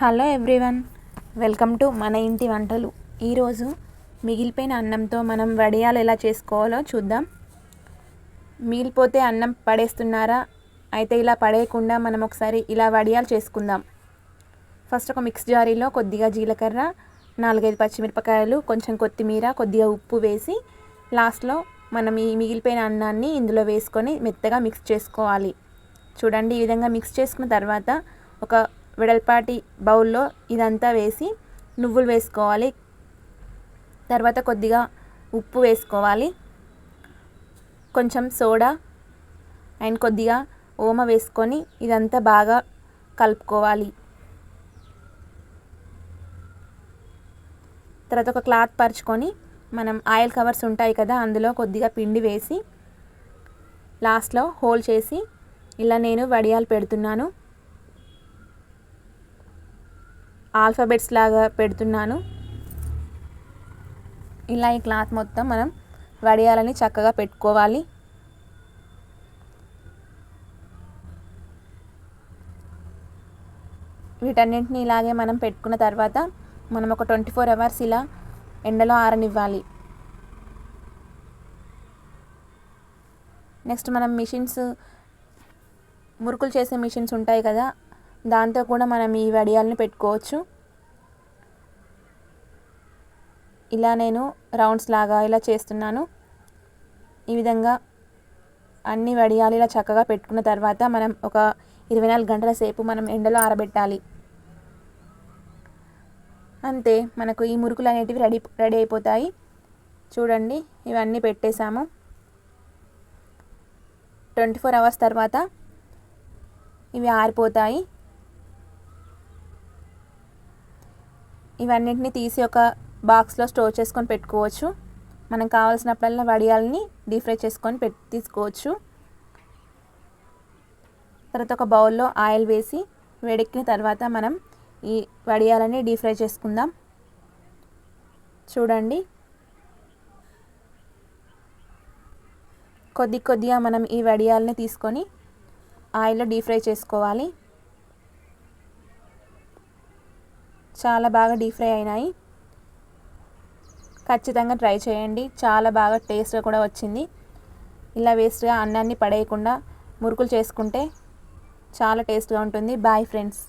Hello everyone welcome to మన ఇంటి వంటలు. ఈరోజు మిగిలిపోయిన అన్నంతో మనం వడియాలు ఎలా చేసుకోవాలో చూద్దాం. మిగిలిపోతే అన్నం పడేస్తున్నారా? అయితే ఇలా పడేయకుండా మనం ఒకసారి ఇలా వడియాలు చేసుకుందాం. ఫస్ట్ ఒక మిక్స్ జారీలో కొద్దిగా జీలకర్ర నాలుగైదు పచ్చిమిరపకాయలు కొంచెం కొత్తిమీర కొద్దిగా ఉప్పు వేసి లాస్ట్లో మనం ఈ మిగిలిపోయిన అన్నాన్ని ఇందులో వేసుకొని మెత్తగా మిక్స్ చేసుకోవాలి. చూడండి ఈ విధంగా మిక్స్ చేసుకున్న తర్వాత ఒక వెడల్పాటి బౌల్లో ఇదంతా వేసి నువ్వులు వేసుకోవాలి. తర్వాత కొద్దిగా ఉప్పు వేసుకోవాలి. కొంచెం సోడా అండ్ కొద్దిగా ఓమ వేసుకొని ఇదంతా బాగా కలుపుకోవాలి. తర్వాత ఒక క్లాత్ పరుచుకొని మనం ఆయిల్ కవర్స్ ఉంటాయి కదా అందులో కొద్దిగా పిండి వేసి లాస్ట్లో హోల్ చేసి ఇలా నేను వడియాలు పెడుతున్నాను. ఆల్ఫాబెట్స్ లాగా పెడుతున్నాను. ఇలా ఈ క్లాత్ మొత్తం మనం వడియాలని చక్కగా పెట్టుకోవాలి. వీటన్నింటిని ఇలాగే మనం పెట్టుకున్న తర్వాత మనం ఒక ట్వంటీ ఫోర్ అవర్స్ ఇలా ఎండలో ఆరనివ్వాలి. నెక్స్ట్ మనం మిషన్స్ మురుకులు చేసే మిషన్స్ ఉంటాయి కదా దాంతో కూడా మనం ఈ వడియాలని పెట్టుకోవచ్చు. ఇలా నేను రౌండ్స్ లాగా ఇలా చేస్తున్నాను. ఈ విధంగా అన్ని వడియాలు ఇలా చక్కగా పెట్టుకున్న తర్వాత మనం ఒక ఇరవై నాలుగు గంటల సేపు మనం ఎండలో ఆరబెట్టాలి. అంతే మనకు ఈ మురుకులు అనేటివి రెడీ రెడీ అయిపోతాయి. చూడండి ఇవన్నీ పెట్టేశాము. ట్వంటీ ఫోర్ అవర్స్ తర్వాత ఇవి ఆరిపోతాయి. ఇవన్నిటిని తీసి ఒక బాక్స్లో స్టోర్ చేసుకొని పెట్టుకోవచ్చు. మనం కావాల్సినప్పుడల్లా వడియాలని డీప్ ఫ్రై చేసుకొని పెట్టి తీసుకోవచ్చు. తర్వాత ఒక బౌల్లో ఆయిల్ వేసి వేడెక్కిన తర్వాత మనం ఈ వడియాలని డీప్ ఫ్రై చేసుకుందాం. చూడండి. కొద్ది కొద్దిగా మనం ఈ వడియాలని తీసుకొని ఆయిల్లో డీప్ ఫ్రై చేసుకోవాలి. చాలా బాగా డీప్ ఫ్రై అయినాయి. ఖచ్చితంగా ట్రై చేయండి. చాలా బాగా టేస్ట్గా కూడా వచ్చింది. ఇలా వేస్ట్గా అన్నాన్ని పడేయకుండా మురుకులు చేసుకుంటే చాలా టేస్ట్గా ఉంటుంది. Bye friends